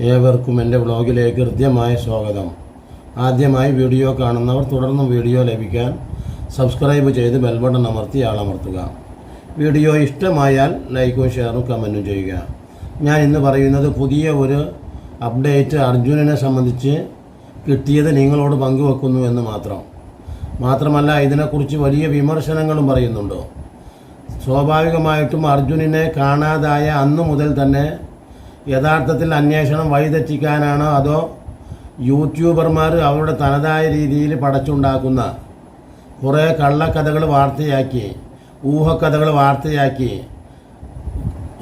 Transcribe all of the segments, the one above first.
ഏവർക്കും എന്റെ വ്ളോഗിലേക്ക് ഹൃദ്യമായ സ്വാഗതം. ആദ്യമായി വീഡിയോ കാണുന്നവർ തുടർന്നും വീഡിയോ ലഭിക്കാൻ സബ്സ്ക്രൈബ് ചെയ്ത് ബെൽബട്ടൺ അമർത്തി ആളമർത്തുക. വീഡിയോ ഇഷ്ടമായാൽ ലൈക്കും ഷെയറും കമന്റും ചെയ്യുക. ഞാൻ ഇന്ന് പറയുന്നത് പുതിയ ഒരു അപ്ഡേറ്റ് അർജുനനെ സംബന്ധിച്ച് കിട്ടിയത് നിങ്ങളോട് പങ്കുവെക്കുന്നു എന്ന് മാത്രം. മാത്രമല്ല ഇതിനെക്കുറിച്ച് വലിയ വിമർശനങ്ങളും പറയുന്നുണ്ടോ? സ്വാഭാവികമായിട്ടും അർജുനനെ കാണാതായ അന്നു മുതൽ തന്നെ യഥാർത്ഥത്തിൽ അന്വേഷണം വഴിതെറ്റിക്കാനാണോ അതോ യൂട്യൂബർമാർ അവരുടെ തനതായ രീതിയിൽ പടച്ചുണ്ടാക്കുന്ന കുറേ കള്ളക്കഥകൾ വാർത്തയാക്കി ഊഹക്കഥകൾ വാർത്തയാക്കി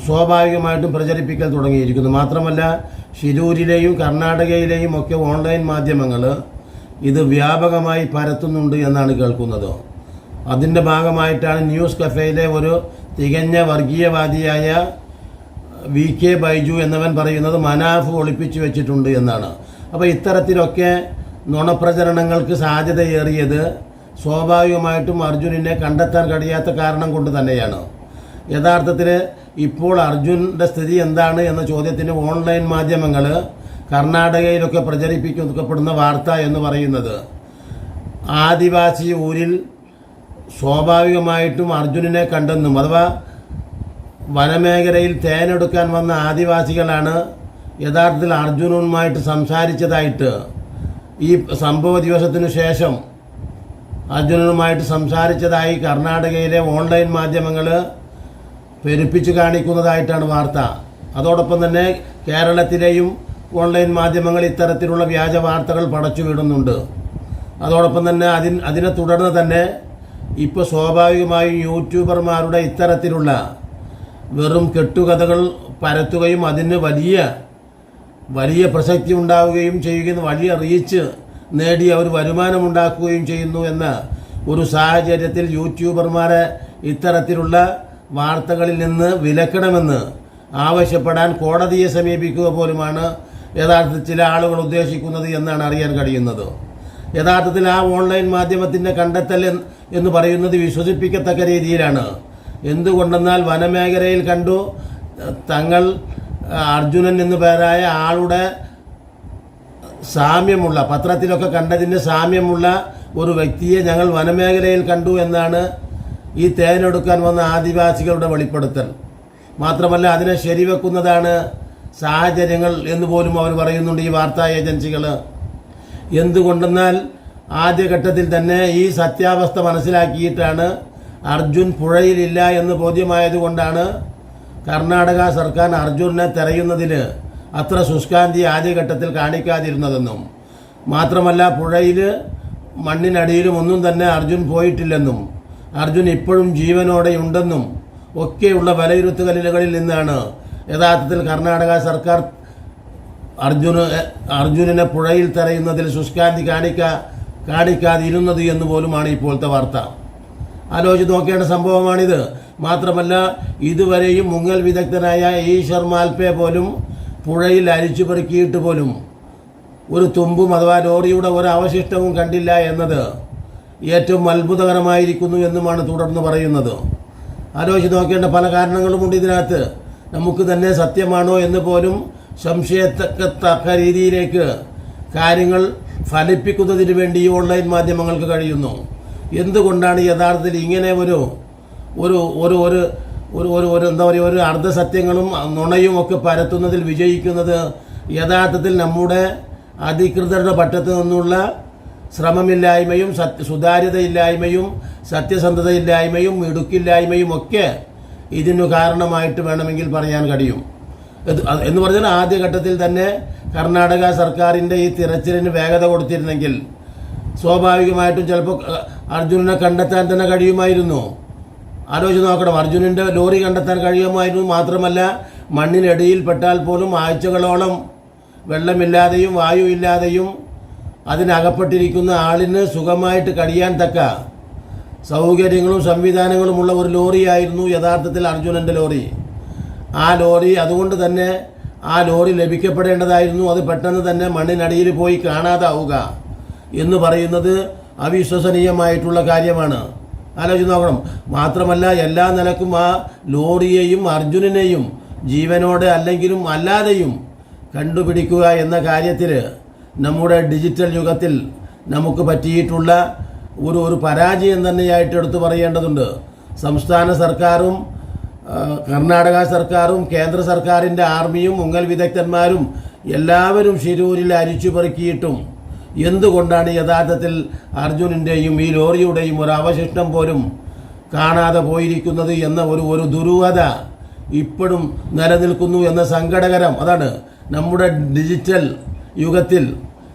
സ്വാഭാവികമായിട്ടും പ്രചരിപ്പിക്കാൻ തുടങ്ങിയിരിക്കുന്നു. മാത്രമല്ല ഷിരൂരിലെയും കർണാടകയിലെയും ഒക്കെ ഓൺലൈൻ മാധ്യമങ്ങൾ ഇത് വ്യാപകമായി പരത്തുന്നുണ്ട് എന്നാണ് കേൾക്കുന്നത്. അതിന്റെ ഭാഗമായിട്ടാണ് ന്യൂസ് കഫേയിലെ ഒരു തികഞ്ഞ വർഗീയവാദിയായ വി കെ ബൈജു എന്നവൻ പറയുന്നത് മനാഫ് ഒളിപ്പിച്ചു വെച്ചിട്ടുണ്ട് എന്നാണ്. അപ്പോൾ ഇത്തരത്തിലൊക്കെ നുണപ്രചരണങ്ങൾക്ക് സാധ്യതയേറിയത് സ്വാഭാവികമായിട്ടും അർജുനെ കണ്ടെത്താൻ കഴിയാത്ത കാരണം കൊണ്ട് തന്നെയാണ്. യഥാർത്ഥത്തിൽ ഇപ്പോൾ അർജുന്റെ സ്ഥിതി എന്താണ് എന്ന ചോദ്യത്തിന് ഓൺലൈൻ മാധ്യമങ്ങൾ കർണാടകയിലൊക്കെ പ്രചരിപ്പിക്കപ്പെടുന്ന വാർത്ത എന്ന് പറയുന്നത് ആദിവാസി ഊരിൽ സ്വാഭാവികമായിട്ടും അർജുനനെ കണ്ടെന്നും അഥവാ വനമേഖലയിൽ തേനെടുക്കാൻ വന്ന ആദിവാസികളാണ് യഥാർത്ഥത്തിൽ അർജുനനുമായിട്ട് സംസാരിച്ചതായിട്ട് ഈ സംഭവ ദിവസത്തിനു ശേഷം അർജുനനുമായിട്ട് സംസാരിച്ചതായി കർണാടകയിലെ ഓൺലൈൻ മാധ്യമങ്ങൾ പെരുപ്പിച്ച് കാണിക്കുന്നതായിട്ടാണ് വാർത്ത. അതോടൊപ്പം തന്നെ കേരളത്തിലെയും ഓൺലൈൻ മാധ്യമങ്ങൾ ഇത്തരത്തിലുള്ള വ്യാജ വാർത്തകൾ പടച്ചു വിടുന്നുണ്ട് അതോടൊപ്പം തന്നെ അതിൻ അതിനെ തുടർന്ന് തന്നെ ഇപ്പോൾ സ്വാഭാവികമായും യൂട്യൂബർമാരുടെ ഇത്തരത്തിലുള്ള വെറും കെട്ടുകഥകൾ പരത്തുകയും അതിന് വലിയ വലിയ പ്രസക്തി ഉണ്ടാവുകയും ചെയ്യുകയും വലിയ റീച്ച് നേടി അവർ വരുമാനമുണ്ടാക്കുകയും ചെയ്യുന്നു എന്ന ഒരു സാഹചര്യത്തിൽ യൂട്യൂബർമാരെ ഇത്തരത്തിലുള്ള വാർത്തകളിൽ നിന്ന് വിലക്കണമെന്ന് ആവശ്യപ്പെടാൻ കോടതിയെ സമീപിക്കുക പോലുമാണ് യഥാർത്ഥത്തിൽ ചില ആളുകൾ ഉദ്ദേശിക്കുന്നത് എന്നാണ് അറിയാൻ കഴിയുന്നത്. യഥാർത്ഥത്തിൽ ആ ഓൺലൈൻ മാധ്യമത്തിന്റെ കണ്ടെത്തൽ എന്ന് പറയുന്നത് വിശ്വസിപ്പിക്കത്തക്ക രീതിയിലാണ്. എന്തുകൊണ്ടെന്നാൽ വനമേഖലയിൽ കണ്ടു തങ്ങൾ അർജുനൻ എന്നു പേരായ ആളുടെ സാമ്യമുള്ള പത്രത്തിലൊക്കെ കണ്ടതിന് സാമ്യമുള്ള ഒരു വ്യക്തിയെ ഞങ്ങൾ വനമേഖലയിൽ കണ്ടു എന്നാണ് ഈ തേനെടുക്കാൻ വന്ന ആദിവാസികളുടെ വെളിപ്പെടുത്തൽ. മാത്രമല്ല അതിനെ ശരിവെക്കുന്നതാണ് സാഹചര്യങ്ങൾ എന്ന് പോലും അവർ പറയുന്നുണ്ട് ഈ വാർത്താ ഏജൻസികൾ. എന്തുകൊണ്ടെന്നാൽ ആദ്യഘട്ടത്തിൽ തന്നെ ഈ സത്യാവസ്ഥ മനസ്സിലാക്കിയിട്ടാണ് അർജുൻ പുഴയിലില്ല എന്ന് ബോധ്യമായതുകൊണ്ടാണ് കർണാടക സർക്കാർ അർജുനെ തെരയുന്നതിൽ അത്ര ശുഷ്കാന്തി ആദ്യഘട്ടത്തിൽ കാണിക്കാതിരുന്നതെന്നും. മാത്രമല്ല പുഴയിൽ മണ്ണിനടിയിലും ഒന്നും തന്നെ അർജുൻ പോയിട്ടില്ലെന്നും അർജുൻ ഇപ്പോഴും ജീവനോടെ ഉണ്ടെന്നും ഒക്കെയുള്ള വിലയിരുത്തലുകളിൽ നിന്നാണ് യഥാർത്ഥത്തിൽ കർണാടക സർക്കാർ അർജുന് അർജുനനെ പുഴയിൽ തെരയുന്നതിൽ ശുഷ്കാന്തി കാണിക്ക കാണിക്കാതിരുന്നത് എന്ന് പോലുമാണ് ഇപ്പോഴത്തെ വാർത്ത. ആലോചിച്ച് നോക്കേണ്ട സംഭവമാണിത്. മാത്രമല്ല ഇതുവരെയും മുങ്ങൽ വിദഗ്ധനായ ഈശ്വർ മാൽപെ പോലും പുഴയിൽ അരിച്ചു പെറുക്കിയിട്ട് പോലും ഒരു തുമ്പും അഥവാ ലോറിയുടെ ഒരു അവശിഷ്ടവും കണ്ടില്ല എന്നത് ഏറ്റവും അത്ഭുതകരമായിരിക്കുന്നു എന്നുമാണ് തുടർന്ന് പറയുന്നത്. ആലോചിച്ച് നോക്കേണ്ട പല കാരണങ്ങളുമുണ്ട് ഇതിനകത്ത്. നമുക്ക് തന്നെ സത്യമാണോ എന്ന് പോലും സംശയത്തക്കത്തക്ക രീതിയിലേക്ക് കാര്യങ്ങൾ ഫലിപ്പിക്കുന്നതിന് വേണ്ടി ഓൺലൈൻ മാധ്യമങ്ങൾക്ക് കഴിയുന്നു. എന്തുകൊണ്ടാണ് യഥാർത്ഥത്തിൽ ഇങ്ങനെ ഒരു ഒരു ഒരു ഒരു ഒരു ഒരു ഒരു എന്താ പറയുക ഒരു അർദ്ധസത്യങ്ങളും നുണയും ഒക്കെ പരത്തുന്നതിൽ വിജയിക്കുന്നത് യഥാർത്ഥത്തിൽ നമ്മുടെ അധികൃതരുടെ പറ്റത്തു നിന്നുള്ള ശ്രമമില്ലായ്മയും സത്യ സുതാര്യതയില്ലായ്മയും സത്യസന്ധതയില്ലായ്മയും ഇടുക്കില്ലായ്മയും ഒക്കെ ഇതിനു കാരണമായിട്ട് വേണമെങ്കിൽ പറയാൻ കഴിയും. എന്ന് പറഞ്ഞാൽ ആദ്യഘട്ടത്തിൽ തന്നെ കർണാടക സർക്കാരിന്റെ ഈ തിരച്ചിലിന് വേഗത കൊടുത്തിരുന്നെങ്കിൽ സ്വാഭാവികമായിട്ടും ചിലപ്പോൾ അർജുനനെ കണ്ടെത്താൻ തന്നെ കഴിയുമായിരുന്നു. ആലോചിച്ച് നോക്കണം. അർജുനന്റെ ലോറി കണ്ടെത്താൻ കഴിയുമായിരുന്നു മാത്രമല്ല മണ്ണിനടിയിൽ പെട്ടാൽ പോലും ആഴ്ചകളോളം വെള്ളമില്ലാതെയും വായു ഇല്ലാതെയും അതിനകപ്പെട്ടിരിക്കുന്ന ആളിന് സുഖമായിട്ട് കഴിയാൻ തക്ക. സൗകര്യങ്ങളും സംവിധാനങ്ങളുമുള്ള ഒരു ലോറിയായിരുന്നു യഥാർത്ഥത്തിൽ അർജുനന്റെ ലോറി. ആ ലോറി അതുകൊണ്ട് തന്നെ ആ ലോറി ലഭിക്കപ്പെടേണ്ടതായിരുന്നു. അത് പെട്ടെന്ന് തന്നെ മണ്ണിനടിയിൽ പോയി കാണാതാവുക. എന്ന് പറയുന്നത് അവിശ്വസനീയമായിട്ടുള്ള കാര്യമാണ്. ആലോചിച്ച് നോക്കണം. മാത്രമല്ല എല്ലാ നിലക്കും ആ ലോറിയെയും അർജുനനെയും ജീവനോടെ അല്ലെങ്കിലും അല്ലാതെയും കണ്ടുപിടിക്കുക എന്ന കാര്യത്തിൽ നമ്മുടെ ഡിജിറ്റൽ യുഗത്തിൽ നമുക്ക് പറ്റിയിട്ടുള്ള ഒരു ഒരു പരാജയം തന്നെയായിട്ട് എടുത്തു പറയേണ്ടതുണ്ട്. സംസ്ഥാന സർക്കാരും കർണാടക സർക്കാരും കേന്ദ്ര സർക്കാരിന്റെ ആർമിയും മുങ്ങൽ വിദഗ്ധന്മാരും എല്ലാവരും ശിരൂരിൽ അരിച്ചു പെറുക്കിയിട്ടും എന്തുകൊണ്ടാണ് യഥാർത്ഥത്തിൽ അർജുനന്റെയും ഈ ലോറിയുടെയും ഒരു അവശിഷ്ടം പോലും കാണാതെ പോയിരിക്കുന്നത് എന്ന ഒരു ഒരു ദുരൂഹത ഇപ്പോഴും നിലനിൽക്കുന്നു എന്ന സങ്കടകരം? അതാണ് നമ്മുടെ ഡിജിറ്റൽ യുഗത്തിൽ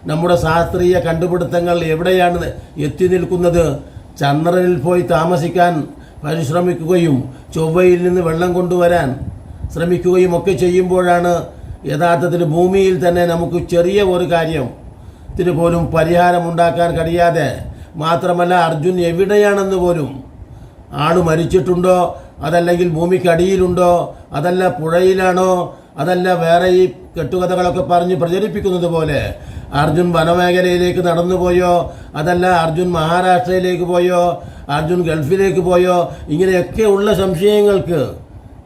നമ്മുടെ ശാസ്ത്രീയ കണ്ടുപിടുത്തങ്ങൾ എവിടെയാണ് എത്തി നിൽക്കുന്നത്? ചന്ദ്രനിൽ പോയി താമസിക്കാൻ പരിശ്രമിക്കുകയും ചൊവ്വയിൽ നിന്ന് വെള്ളം കൊണ്ടുവരാൻ ശ്രമിക്കുകയും ഒക്കെ ചെയ്യുമ്പോഴാണ് യഥാർത്ഥത്തിൽ ഭൂമിയിൽ തന്നെ നമുക്ക് ചെറിയ ഒരു കാര്യം ത്തിന് പോലും പരിഹാരമുണ്ടാക്കാൻ കഴിയാതെ മാത്രമല്ല അർജുൻ എവിടെയാണെന്ന് പോലും ആൾ മരിച്ചിട്ടുണ്ടോ? അതല്ലെങ്കിൽ ഭൂമിക്കടിയിലുണ്ടോ അതല്ല പുഴയിലാണോ? അതല്ല വേറെ ഈ കെട്ടുകഥകളൊക്കെ പറഞ്ഞ് പ്രചരിപ്പിക്കുന്നത് പോലെ അർജുൻ വനമേഖലയിലേക്ക് നടന്നുപോയോ അതല്ല അർജുൻ മഹാരാഷ്ട്രയിലേക്ക് പോയോ? അർജുൻ ഗൾഫിലേക്ക് പോയോ? ഇങ്ങനെയൊക്കെ ഉള്ള സംശയങ്ങൾക്ക്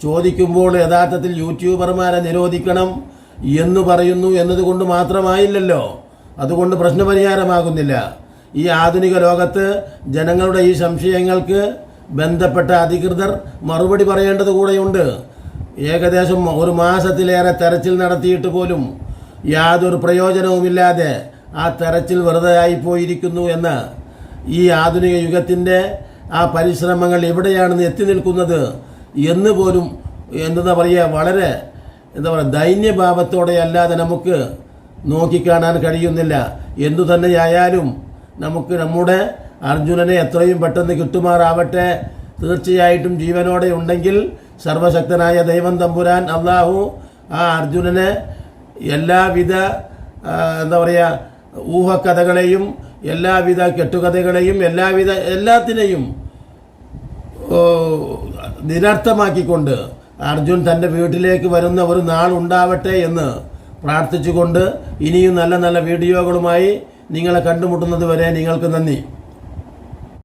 ചോദിക്കുമ്പോൾ യഥാർത്ഥത്തിൽ യൂട്യൂബർമാരെ നിരോധിക്കണം എന്ന് പറയുന്നു എന്നതുകൊണ്ട് മാത്രമായില്ലല്ലോ. അതുകൊണ്ട് പ്രശ്നപരിഹാരമാകുന്നില്ല. ഈ ആധുനിക ലോകത്ത് ജനങ്ങളുടെ ഈ സംശയങ്ങൾക്ക് ബന്ധപ്പെട്ട അധികൃതർ മറുപടി പറയേണ്ടത് കൂടെയുണ്ട്. ഏകദേശം ഒരു മാസത്തിലേറെ തെരച്ചിൽ നടത്തിയിട്ട് പോലും യാതൊരു പ്രയോജനവുമില്ലാതെ ആ തെരച്ചിൽ വെറുതെ ആയിപ്പോയിരിക്കുന്നു എന്ന് ഈ ആധുനിക യുഗത്തിന്റെ ആ പരിശ്രമങ്ങൾ എവിടെയാണെന്ന് എത്തി നിൽക്കുന്നത് എന്ന് പോലും എന്താ പറയുക വളരെ എന്താ പറയുക ദൈന്യഭാവത്തോടെ അല്ലാതെ നമുക്ക് നോക്കിക്കാണാൻ കഴിയുന്നില്ല. എന്തു തന്നെയായാലും നമുക്ക് നമ്മുടെ അർജുനനെ എത്രയും പെട്ടെന്ന് കിട്ടുമാറാവട്ടെ. തീർച്ചയായിട്ടും ജീവനോടെ ഉണ്ടെങ്കിൽ സർവശക്തനായ ദൈവം തമ്പുരാൻ അള്ളാഹു ആ അർജുനനെ എല്ലാവിധ എന്താ പറയുക ഊഹക്കഥകളെയും എല്ലാവിധ കെട്ടുകഥകളെയും എല്ലാവിധ എല്ലാത്തിനെയും നിരർത്ഥമാക്കിക്കൊണ്ട് അർജുൻ തന്റെ വീട്ടിലേക്ക് വരുന്ന ഒരു നാളുണ്ടാവട്ടെ എന്ന് പ്രാർത്ഥിച്ചുകൊണ്ട് ഇനിയും നല്ല നല്ല വീഡിയോകളുമായി നിങ്ങളെ കണ്ടുമുട്ടുന്നത് വരെ നിങ്ങൾക്ക് നന്ദി.